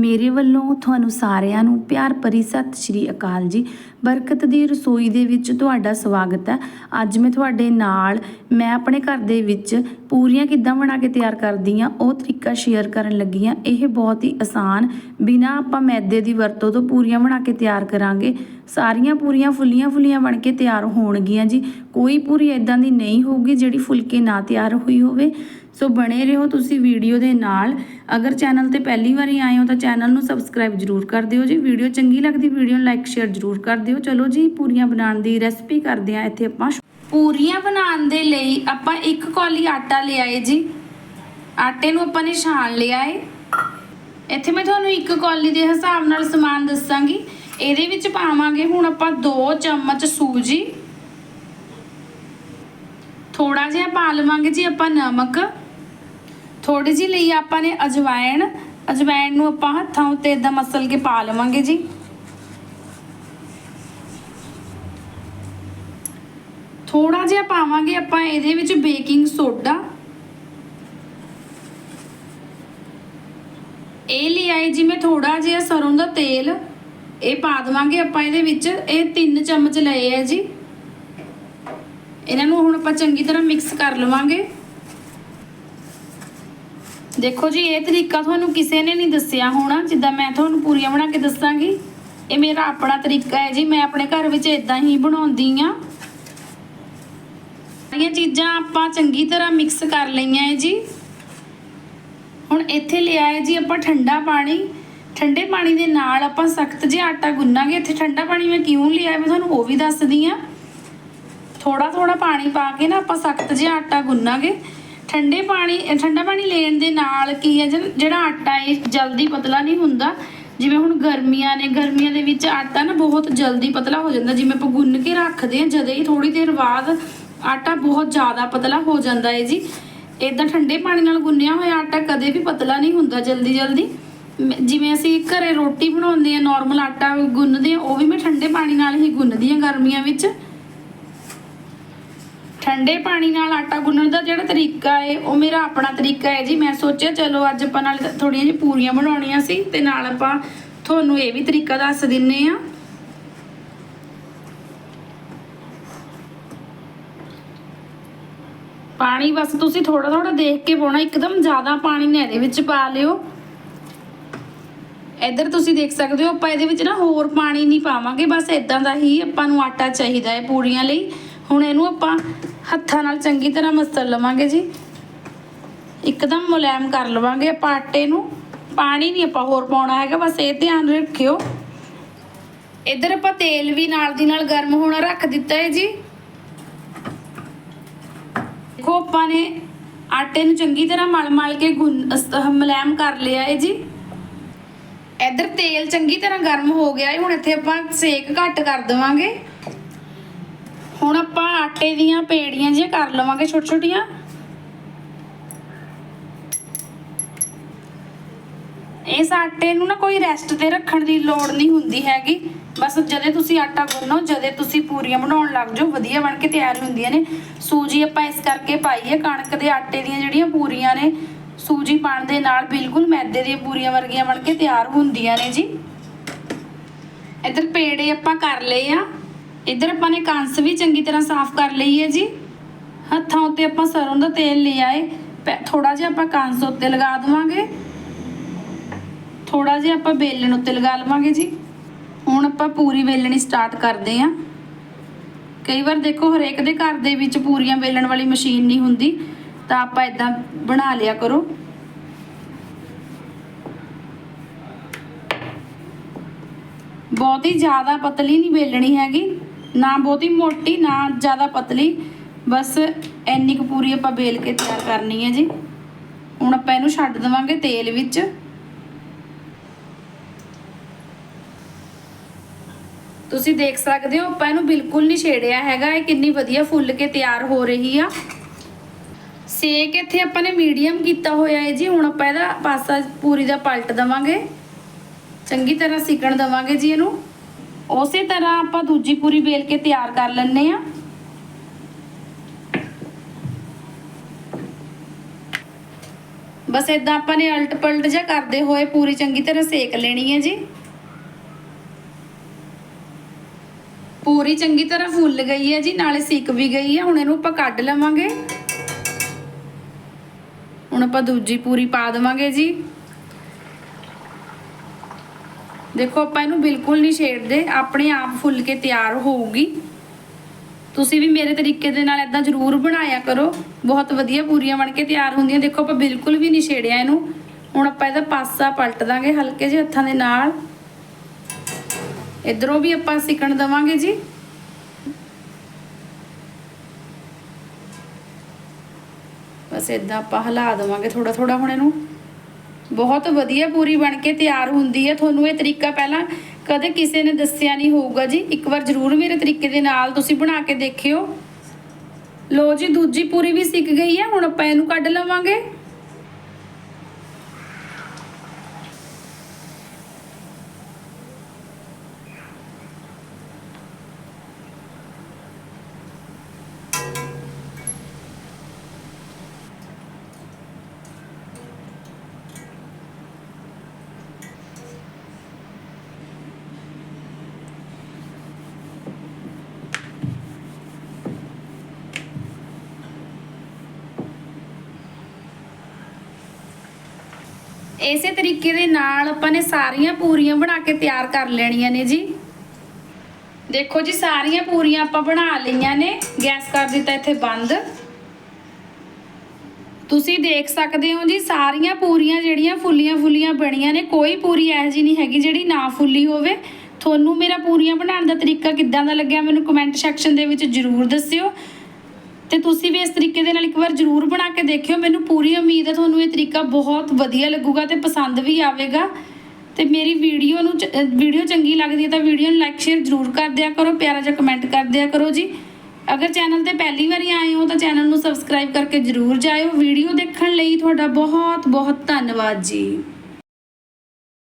ਮੇਰੇ ਵੱਲੋਂ ਤੁਹਾਨੂੰ ਸਾਰਿਆਂ ਨੂੰ ਪਿਆਰ ਭਰੀ ਸਤਿ ਸ਼੍ਰੀ ਅਕਾਲ ਜੀ। ਬਰਕਤ ਦੀ ਰਸੋਈ ਦੇ ਵਿੱਚ ਤੁਹਾਡਾ ਸਵਾਗਤ ਹੈ। ਅੱਜ ਮੈਂ ਤੁਹਾਡੇ ਨਾਲ, ਮੈਂ ਆਪਣੇ ਘਰ ਦੇ ਵਿੱਚ ਪੂਰੀਆਂ ਕਿੱਦਾਂ ਬਣਾ ਕੇ ਤਿਆਰ ਕਰਦੀ ਆ ਉਹ ਤਰੀਕਾ ਸ਼ੇਅਰ ਕਰਨ ਲੱਗੀ ਆ ਇਹ ਬਹੁਤ ਹੀ ਆਸਾਨ, ਬਿਨਾ ਆਪਾਂ ਮੈਦੇ ਦੀ ਵਰਤੋਂ ਤੋਂ ਪੂਰੀਆਂ ਬਣਾ ਕੇ ਤਿਆਰ ਕਰਾਂਗੇ। ਸਾਰੀਆਂ ਪੂਰੀਆਂ ਫੁੱਲੀਆਂ ਫੁੱਲੀਆਂ ਬਣ ਕੇ ਤਿਆਰ ਹੋਣਗੀਆਂ ਜੀ। ਕੋਈ ਪੂਰੀ ਇਦਾਂ ਦੀ ਨਹੀਂ ਹੋਊਗੀ ਜਿਹੜੀ ਫੁਲਕੇ ਨਾ ਤਿਆਰ ਹੋਈ ਹੋਵੇ। ਸੋ ਬਣੇ ਰਹੋ ਤੁਸੀਂ ਵੀਡੀਓ ਦੇ ਨਾਲ। ਅਗਰ ਚੈਨਲ ਤੇ ਪਹਿਲੀ ਵਾਰੀ ਆਏ ਹੋ ਤਾਂ ਚੈਨਲ ਨੂੰ ਸਬਸਕ੍ਰਾਈਬ ਜਰੂਰ ਕਰ ਦਿਓ ਜੀ। ਵੀਡੀਓ ਚੰਗੀ ਲੱਗਦੀ ਵੀਡੀਓ ਨੂੰ ਲਾਈਕ, ਸ਼ੇਅਰ ਜਰੂਰ ਕਰ ਦਿਓ। ਚਲੋ ਜੀ, ਪੂਰੀਆਂ ਬਣਾਉਣ ਦੀ ਰੈਸਪੀ ਕਰਦੇ ਆ ਇੱਥੇ ਆਪਾਂ। ਪੂਰੀਆਂ ਬਣਾਉਣ ਦੇ ਲਈ ਆਪਾਂ ਇੱਕ ਕੌਲੀ ਆਟਾ ਲਿਆਏ ਜੀ। ਆਟੇ ਨੂੰ ਆਪਾਂ ਨੇ ਛਾਣ ਲਿਆ ਏ ਇੱਥੇ ਮੈਂ ਤੁਹਾਨੂੰ ਇੱਕ ਕੌਲੀ ਦੇ ਹਿਸਾਬ ਨਾਲ ਸਮਾਨ ਦੱਸਾਂਗੀ। ਇਹਦੇ ਵਿੱਚ ਪਾਵਾਂਗੇ ਹੁਣ ਆਪਾਂ 2 ਚਮਚ ਸੂਜੀ। ਥੋੜਾ ਜਿਹਾ ਪਾ ਲਵਾਂਗੇ ਜੀ ਆਪਾਂ ਨਮਕ। ਥੋੜੀ ਜਿਹੀ ਲਈ ਆਪਾਂ ਨੇ ਅਜਵਾਇਣ। ਅਜਵਾਇਣ ਨੂੰ ਆਪਾਂ ਹੱਥਾਂ ਉੱਤੇ ਇਦਾਂ ਮਸਲ ਕੇ ਪਾ ਲਵਾਂਗੇ ਜੀ। ਥੋੜਾ ਜਿਹਾ ਪਾਵਾਂਗੇ ਆਪਾਂ ਇਹਦੇ ਵਿੱਚ ਬੇਕਿੰਗ ਸੋਡਾ। ਇਹ ਲਿਆਏ ਜੀ ਮੈਂ ਥੋੜਾ ਜਿਹਾ ਸਰੋਂ ਦਾ ਤੇਲ। ਇਹ ਪਾ ਦਵਾਂਗੇ ਆਪਾਂ ਇਹਦੇ ਵਿੱਚ। ਇਹ 3 ਚਮਚ ਲਏ ਆ ਜੀ। ਇਹਨਾਂ ਨੂੰ ਹੁਣ ਆਪਾਂ ਚੰਗੀ ਤਰ੍ਹਾਂ ਮਿਕਸ ਕਰ ਲਵਾਂਗੇ। ਦੇਖੋ ਜੀ, ਇਹ ਤਰੀਕਾ ਤੁਹਾਨੂੰ ਕਿਸੇ ਨੇ ਨਹੀਂ ਦੱਸਿਆ ਹੋਣਾ, ਜਿੱਦਾਂ ਮੈਂ ਤੁਹਾਨੂੰ ਪੂਰੀਆਂ ਬਣਾ ਕੇ ਦੱਸਾਂਗੀ। ਇਹ ਮੇਰਾ ਆਪਣਾ ਤਰੀਕਾ ਹੈ ਜੀ, ਮੈਂ ਆਪਣੇ ਘਰ ਵਿੱਚ ਇਦਾਂ ਹੀ ਬਣਾਉਂਦੀ ਆ ਸਾਰੀਆਂ ਚੀਜ਼ਾਂ ਆਪਾਂ ਚੰਗੀ ਤਰ੍ਹਾਂ ਮਿਕਸ ਕਰ ਲਈਆਂ ਹੈ ਜੀ। ਹੁਣ ਇੱਥੇ ਲਿਆ ਹੈ ਜੀ ਆਪਾਂ ਠੰਡਾ ਪਾਣੀ। ਠੰਡੇ ਪਾਣੀ ਦੇ ਨਾਲ ਆਪਾਂ ਸਖਤ ਜਿਹਾ ਆਟਾ ਗੁੰਨਾਂਗੇ, ਇੱਥੇ ਠੰਡਾ ਪਾਣੀ ਮੈਂ ਕਿਉਂ ਲਿਆ ਮੈਂ ਤੁਹਾਨੂੰ ਉਹ ਵੀ ਦੱਸਦੀ ਆ ਥੋੜਾ ਥੋੜਾ ਪਾਣੀ ਪਾ ਕੇ ਨਾ ਆਪਾਂ ਸਖਤ ਜਿਹਾ ਆਟਾ ਗੁੰਨਾਂਗੇ ਠੰਡੇ ਪਾਣੀ ਠੰਡਾ ਪਾਣੀ ਲੈਣ ਦੇ ਨਾਲ ਕੀ ਹੈ ਜਿਹਨ- ਜਿਹੜਾ ਆਟਾ ਹੈ ਜਲਦੀ ਪਤਲਾ ਨਹੀਂ ਹੁੰਦਾ, ਜਿਵੇਂ ਹੁਣ ਗਰਮੀਆਂ ਨੇ, ਗਰਮੀਆਂ ਦੇ ਵਿੱਚ ਆਟਾ ਨਾ ਬਹੁਤ ਜਲਦੀ ਪਤਲਾ ਹੋ ਜਾਂਦਾ, ਜਿਵੇਂ ਆਪਾਂ ਗੁੰਨ ਕੇ ਰੱਖਦੇ ਹਾਂ, ਜਦੇ ਹੀ ਥੋੜੀ ਦੇਰ ਬਾਅਦ ਆਟਾ ਬਹੁਤ ਜ਼ਿਆਦਾ ਪਤਲਾ ਹੋ ਜਾਂਦਾ ਹੈ ਜੀ। ਇਦਾਂ ਠੰਡੇ ਪਾਣੀ ਨਾਲ ਗੁੰਨਿਆ ਹੋਇਆ ਆਟਾ ਕਦੇ ਵੀ ਪਤਲਾ ਨਹੀਂ ਹੁੰਦਾ, ਜਲਦੀ ਜਲਦੀ। ਮ- ਜਿਵੇਂ ਅਸੀਂ ਘਰੇ ਰੋਟੀ ਬਣਾਉਂਦੇ ਆ ਨਾਰਮਲ ਆਟਾ ਗੁੰਨਦੇ ਆ ਉਹ ਵੀ ਮੈਂ ਠੰਡੇ ਪਾਣੀ ਨਾਲ ਹੀ ਗੁੰਨਦੀ ਆ ਗਰਮੀਆਂ ਵਿੱਚ। ਠੰਡੇ ਪਾਣੀ ਨਾਲ ਆਟਾ ਗੁੰਨਣ ਦਾ ਜਿਹੜਾ ਤਰੀਕਾ ਹੈ ਉਹ ਮੇਰਾ ਆਪਣਾ ਤਰੀਕਾ ਹੈ ਜੀ। ਮੈਂ ਸੋਚਿਆ, ਚਲੋ ਅੱਜ ਆਪਾਂ ਨਾਲ ਥੋੜੀਆਂ ਜਿਹੀ ਪੂਰੀਆਂ ਬਣਾਉਣੀਆਂ ਸੀ ਤੇ ਨਾਲ ਆਪਾਂ ਤੁਹਾਨੂੰ ਇਹ ਵੀ ਤਰੀਕਾ ਦੱਸ ਦਿੰਨੇ ਆ। ਪਾਣੀ ਬਸ ਤੁਸੀਂ ਥੋੜਾ ਥੋੜਾ ਦੇਖ ਕੇ ਪਾਉਣਾ, ਇੱਕਦਮ ਜ਼ਿਆਦਾ ਪਾਣੀ ਨਾ ਇਹਦੇ ਵਿੱਚ ਪਾ ਲਿਓ। ਇੱਧਰ ਤੁਸੀਂ ਦੇਖ ਸਕਦੇ ਹੋ, ਆਪਾਂ ਇਹਦੇ ਵਿੱਚ ਨਾ ਹੋਰ ਪਾਣੀ ਨਹੀਂ ਪਾਵਾਂਗੇ, ਬਸ ਇਦਾਂ ਦਾ ਹੀ ਆਪਾਂ ਨੂੰ ਆਟਾ ਚਾਹੀਦਾ ਹੈ ਪੂਰੀਆਂ ਲਈ। ਹੁਣ ਇਹਨੂੰ ਆਪਾਂ ਹੱਥਾਂ ਨਾਲ ਚੰਗੀ ਤਰ੍ਹਾਂ ਮਸਲ ਲਵਾਂਗੇ ਜੀ। ਇੱਕਦਮ ਮੁਲਾਇਮ ਕਰ ਲਵਾਂਗੇ ਆਪਾਂ ਆਟੇ ਨੂੰ। ਪਾਣੀ ਨਹੀਂ ਆਪਾਂ ਹੋਰ ਪਾਉਣਾ ਹੈਗਾ, ਬਸ ਇਹ ਧਿਆਨ ਰੱਖਿਓ। ਇੱਧਰ ਆਪਾਂ ਤੇਲ ਵੀ ਨਾਲ ਦੀ ਨਾਲ ਗਰਮ ਹੋਣਾ ਰੱਖ ਦਿੱਤਾ ਹੈ ਜੀ। ਦੇਖੋ ਆਪਾਂ ਨੇ ਆਟੇ ਨੂੰ ਚੰਗੀ ਤਰ੍ਹਾਂ ਮਲ ਮਲ ਕੇ ਗੁੰਨ ਮੁਲਾਇਮ ਕਰ ਲਿਆ ਹੈ ਜੀ। ਇੱਧਰ ਤੇਲ ਚੰਗੀ ਤਰ੍ਹਾਂ ਗਰਮ ਹੋ ਗਿਆ ਹੈ, ਹੁਣ ਇੱਥੇ ਆਪਾਂ ਸੇਕ ਘੱਟ ਕਰ ਦੇਵਾਂਗੇ। ਹੁਣ ਆਪਾਂ ਆਟੇ ਦੀਆਂ ਪੇੜੀਆਂ ਜਿਹੀਆਂ ਕਰ ਲਵਾਂਗੇ ਛੋਟ ਛੋਟੀਆਂ ਇਸ ਆਟੇ ਨੂੰ ਨਾ ਕੋਈ ਰੈਸਟ ਤੇ ਰੱਖਣ ਦੀ ਲੋੜ ਨਹੀਂ ਹੁੰਦੀ ਹੈਗੀ। ਬਸ ਜਦੇ ਤੁਸੀਂ ਆਟਾ ਗੁੰਨੋ, ਜਦੇ ਤੁਸੀਂ ਪੂਰੀਆਂ ਬਣਾਉਣ ਲੱਗ ਜਾਓ, ਵਧੀਆ ਬਣ ਕੇ ਤਿਆਰ ਹੁੰਦੀਆਂ ਨੇ। ਸੂਜੀ ਆਪਾਂ ਇਸ ਕਰਕੇ ਪਾਈ ਹੈ ਕਣਕ ਦੇ ਆਟੇ ਦੀਆਂ ਜਿਹੜੀਆਂ ਪੂਰੀਆਂ ਨੇ, ਸੂਜੀ ਪਾਣ ਦੇ ਨਾਲ ਬਿਲਕੁਲ ਮੈਦੇ ਦੀਆਂ ਪੂਰੀਆਂ ਵਰਗੀਆਂ ਬਣ ਕੇ ਤਿਆਰ ਹੁੰਦੀਆਂ ਨੇ ਜੀ। ਇੱਧਰ ਪੇੜੇ ਆਪਾਂ ਕਰ ਲਏ ਆ। ਇੱਧਰ ਆਪਾਂ ਨੇ ਕੰਸ ਵੀ ਚੰਗੀ ਤਰ੍ਹਾਂ ਸਾਫ਼ ਕਰ ਲਈ ਹੈ ਜੀ। ਹੱਥਾਂ ਉੱਤੇ ਆਪਾਂ ਸਰੋਂ ਦਾ ਤੇਲ ਲਿਆ ਏ ਥੋੜਾ ਜਿਹਾ ਆਪਾਂ ਕੰਸ ਉੱਤੇ ਲਗਾ ਦੇਵਾਂਗੇ। ਥੋੜਾ ਜਿਹਾ ਆਪਾਂ ਵੇਲਣ ਉੱਤੇ ਲਗਾ ਲਵਾਂਗੇ ਜੀ। ਹੁਣ ਆਪਾਂ ਪੂਰੀ ਵੇਲਣੀ ਸਟਾਰਟ ਕਰਦੇ ਆਂ ਕਈ ਵਾਰ ਦੇਖੋ ਹਰੇਕ ਦੇ ਘਰ ਦੇ ਵਿੱਚ ਪੂਰੀਆਂ ਵੇਲਣ ਵਾਲੀ ਮਸ਼ੀਨ ਨਹੀਂ ਹੁੰਦੀ। ਤਾਂ ਆਪਾਂ ਇਦਾਂ ਬਣਾ ਲਿਆ ਕਰੋ। ਬਹੁਤੀ ਜ਼ਿਆਦਾ ਪਤਲੀ ਨਹੀਂ ਵੇਲਣੀ ਹੈਗੀ। ਨਾ ਬਹੁਤੀ ਮੋਟੀ, ਨਾ ਜ਼ਿਆਦਾ ਪਤਲੀ। ਬਸ ਇੰਨੀ ਕੁ ਪੂਰੀ ਆਪਾਂ ਵੇਲ ਕੇ ਤਿਆਰ ਕਰਨੀ ਹੈ ਜੀ। ਹੁਣ ਆਪਾਂ ਇਹਨੂੰ ਛੱਡ ਦੇਵਾਂਗੇ ਤੇਲ ਵਿੱਚ। ਤੁਸੀਂ ਦੇਖ ਸਕਦੇ ਹੋ, ਆਪਾਂ ਇਹਨੂੰ ਬਿਲਕੁਲ ਨਹੀਂ ਛੇੜਿਆ ਹੈਗਾ। ਇਹ ਕਿੰਨੀ ਵਧੀਆ ਫੁੱਲ ਕੇ ਤਿਆਰ ਹੋ ਰਹੀ ਆ। ਸੇਕ ਇੱਥੇ ਆਪਾਂ ਨੇ ਮੀਡੀਅਮ ਕੀਤਾ ਹੋਇਆ ਹੈ ਜੀ। ਹੁਣ ਆਪਾਂ ਇਹਦਾ ਪਾਸਾ ਪੂਰੀ ਦਾ ਪਲਟ ਦਵਾਂਗੇ। ਚੰਗੀ ਤਰ੍ਹਾਂ ਸਿਕਣ ਦਵਾਂਗੇ ਜੀ ਇਹਨੂੰ। ਉਸੇ ਤਰ੍ਹਾਂ ਆਪਾਂ ਦੂਜੀ ਪੂਰੀ ਵੇਲ ਕੇ ਤਿਆਰ ਕਰ ਲੈਣੇ ਆ ਬਸ ਇਦਾਂ ਆਪਾਂ ਨੇ ਅਲਟ ਪਲਟ ਜਿਹਾ ਕਰਦੇ ਹੋਏ ਪੂਰੀ ਚੰਗੀ ਤਰ੍ਹਾਂ ਸੇਕ ਲੈਣੀ ਹੈ ਜੀ। ਪੂਰੀ ਚੰਗੀ ਤਰ੍ਹਾਂ ਫੁੱਲ ਗਈ ਹੈ ਜੀ, ਨਾਲੇ ਸਿੱਕ ਵੀ ਗਈ ਹੈ, ਹੁਣ ਇਹਨੂੰ ਆਪਾਂ ਕੱਢ ਲਵਾਂਗੇ। ਹੁਣ ਆਪਾਂ ਦੂਜੀ ਪੂਰੀ ਪਾ ਦੇਵਾਂਗੇ ਜੀ। ਦੇਖੋ, ਆਪਾਂ ਇਹਨੂੰ ਬਿਲਕੁਲ ਨਹੀਂ ਛੇੜਦੇ। ਆਪਣੇ ਆਪ ਫੁੱਲ ਕੇ ਤਿਆਰ ਹੋਊਗੀ। ਤੁਸੀਂ ਵੀ ਮੇਰੇ ਤਰੀਕੇ ਦੇ ਨਾਲ ਇਦਾਂ ਜ਼ਰੂਰ ਬਣਾਇਆ ਕਰੋ। ਬਹੁਤ ਵਧੀਆ ਪੂਰੀਆਂ ਬਣ ਕੇ ਤਿਆਰ ਹੁੰਦੀਆਂ। ਦੇਖੋ, ਆਪਾਂ ਬਿਲਕੁਲ ਵੀ ਨਹੀਂ ਛੇੜਿਆ ਇਹਨੂੰ। ਹੁਣ ਆਪਾਂ ਇਹਦਾ ਪਾਸਾ ਪਲਟ ਦਾਂਗੇ ਹਲਕੇ ਜਿਹੇ ਹੱਥਾਂ ਦੇ ਨਾਲ। ਇਧਰੋਂ ਵੀ ਆਪਾਂ ਸਿਕਣ ਦਵਾਂਗੇ ਜੀ। ਬਸ ਇਦਾਂ ਆਪਾਂ ਹਿਲਾ ਦੇਵਾਂਗੇ ਥੋੜਾ ਥੋੜਾ ਹੁਣ ਇਹਨੂੰ। ਬਹੁਤ ਵਧੀਆ ਪੂਰੀ ਬਣ ਕੇ ਤਿਆਰ ਹੁੰਦੀ ਹੈ। ਤੁਹਾਨੂੰ ਇਹ ਤਰੀਕਾ ਪਹਿਲਾਂ ਕਦੇ ਕਿਸੇ ਨੇ ਦੱਸਿਆ ਨਹੀਂ ਹੋਊਗਾ ਜੀ। ਇੱਕ ਵਾਰ ਜ਼ਰੂਰ ਮੇਰੇ ਤਰੀਕੇ ਦੇ ਨਾਲ ਤੁਸੀਂ ਬਣਾ ਕੇ ਦੇਖਿਓ। ਲੋ ਜੀ, ਦੂਜੀ ਪੂਰੀ ਵੀ ਸਿੱਕ ਗਈ ਹੈ। ਹੁਣ ਆਪਾਂ ਇਹਨੂੰ ਕੱਢ ਲਵਾਂਗੇ। ਇਸੇ ਤਰੀਕੇ ਦੇ ਨਾਲ ਆਪਾਂ ਨੇ ਸਾਰੀਆਂ ਪੂਰੀਆਂ ਬਣਾ ਕੇ ਤਿਆਰ ਕਰ ਲੈਣੀਆਂ ਨੇ ਜੀ। ਦੇਖੋ ਜੀ, ਸਾਰੀਆਂ ਪੂਰੀਆਂ ਆਪਾਂ ਬਣਾ ਲਈਆਂ ਨੇ। ਗੈਸ ਕਰ ਦਿੱਤਾ ਇੱਥੇ ਬੰਦ। ਤੁਸੀਂ ਦੇਖ ਸਕਦੇ ਹੋ ਜੀ, ਸਾਰੀਆਂ ਪੂਰੀਆਂ ਜਿਹੜੀਆਂ ਫੁੱਲੀਆਂ ਫੁੱਲੀਆਂ ਬਣੀਆਂ ਨੇ, ਕੋਈ ਪੂਰੀ ਇਹੋ ਜਿਹੀ ਨਹੀਂ ਹੈਗੀ ਜਿਹੜੀ ਨਾ ਫੁੱਲੀ ਹੋਵੇ। ਤੁਹਾਨੂੰ ਮੇਰਾ ਪੂਰੀਆਂ ਬਣਾਉਣ ਦਾ ਤਰੀਕਾ ਕਿੱਦਾਂ ਦਾ ਲੱਗਿਆ, ਮੈਨੂੰ ਕਮੈਂਟ ਸੈਕਸ਼ਨ ਦੇ ਵਿੱਚ ਜਰੂਰ ਦੱਸਿਓ। ਤੇ ਤੁਸੀਂ ਵੀ ਇਸ ਤਰੀਕੇ ਦੇ ਨਾਲ ਇੱਕ ਵਾਰ ਜਰੂਰ ਬਣਾ ਕੇ ਦੇਖਿਓ। ਮੈਨੂੰ ਪੂਰੀ ਉਮੀਦ ਹੈ ਤੁਹਾਨੂੰ ਇਹ ਤਰੀਕਾ ਬਹੁਤ ਵਧੀਆ ਲੱਗੂਗਾ ਤੇ ਪਸੰਦ ਵੀ ਆਵੇਗਾ। ਤੇ ਮੇਰੀ ਵੀਡੀਓ ਨੂੰ ਚ- ਵੀਡੀਓ ਚੰਗੀ ਲੱਗਦੀ ਹੈ ਤਾਂ ਵੀਡੀਓ ਨੂੰ ਲਾਈਕ ਸ਼ੇਅਰ ਜਰੂਰ ਕਰ ਦਿਆ ਕਰੋ, ਪਿਆਰਾ ਜਿਹਾ ਕਮੈਂਟ ਕਰ ਦਿਆ ਕਰੋ ਜੀ। ਅਗਰ ਚੈਨਲ ਤੇ ਪਹਿਲੀ ਵਾਰੀ ਆਏ ਹੋ ਤਾਂ ਚੈਨਲ ਨੂੰ ਸਬਸਕ੍ਰਾਈਬ ਕਰਕੇ ਜਰੂਰ ਜਾਇਓ। ਵੀਡੀਓ ਦੇਖਣ ਲਈ ਤੁਹਾਡਾ ਬਹੁਤ ਬਹੁਤ ਧੰਨਵਾਦ ਜੀ।